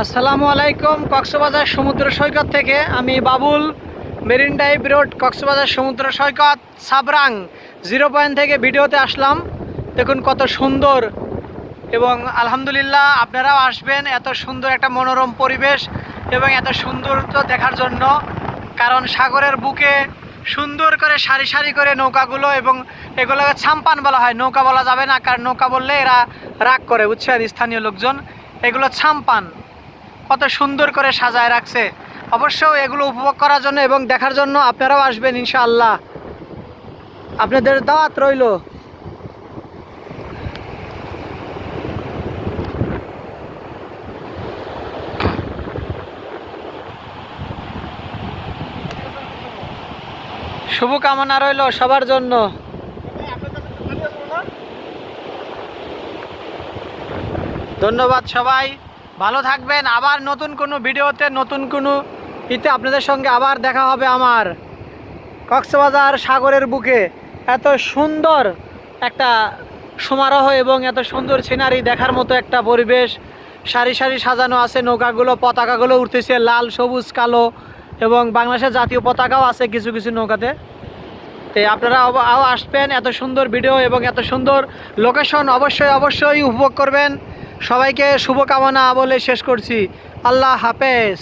আসসালামু আলাইকুম, কক্সবাজার সমুদ্র সৈকত থেকে। আমি Babul marine drive road, Cox's Bazar সমুদ্র সৈকত, সাবরাং। জিরো পয়েন্ট থেকে ভিডিওতে আসলাম। দেখুন কত সুন্দর এবং আলহামদুলিল্লাহ আপনারাও আসবেন। এত সুন্দর একটা মনোরম পরিবেশ এবং এত সৌন্দর্য দেখার জন্য। কারণ সাগরের বুকে সুন্দর করে সারি সারি করে নৌকাগুলো এবং এগুলোকে ছাম্পান বলা হয়। নৌকা বলা যাবে না, কারণ নৌকা বললে এরা রাগ করে, বুঝছেন? স্থানীয় লোকজন এগুলো ছাম্পান। কত সুন্দর করে সাজায় রাখছে। অবশ্য এগুলো উপভোগ করার জন্য এবং দেখার জন্য আপনারাও আসবেন ইনশাআল্লাহ। আপনাদের দাওয়াত রইল। শুভকামনা রইল সবার জন্য। ধন্যবাদ সবাই। ভালো থাকবেন। আবার নতুন কোনো ভিডিওতে, নতুন কোনো ইতে আপনাদের সঙ্গে আবার দেখা হবে আমার কক্সবাজার সাগরের বুকে। এত সুন্দর একটা সমারোহ এবং এত সুন্দর সিনারি দেখার মতো একটা পরিবেশ। সারি সারি সাজানো আছে, নৌকাগুলো, পতাকাগুলো উঠতেছে, লাল, সবুজ, কালো এবং বাংলাদেশের জাতীয় পতাকাও আছে কিছু কিছু নৌকাতে। তো আপনারা আসবেন, এত সুন্দর ভিডিও এবং এত সুন্দর লোকেশন অবশ্যই অবশ্যই উপভোগ করবেন। সবাইকে শুভকামনা বলে শেষ করছি। আল্লাহ হাফেজ।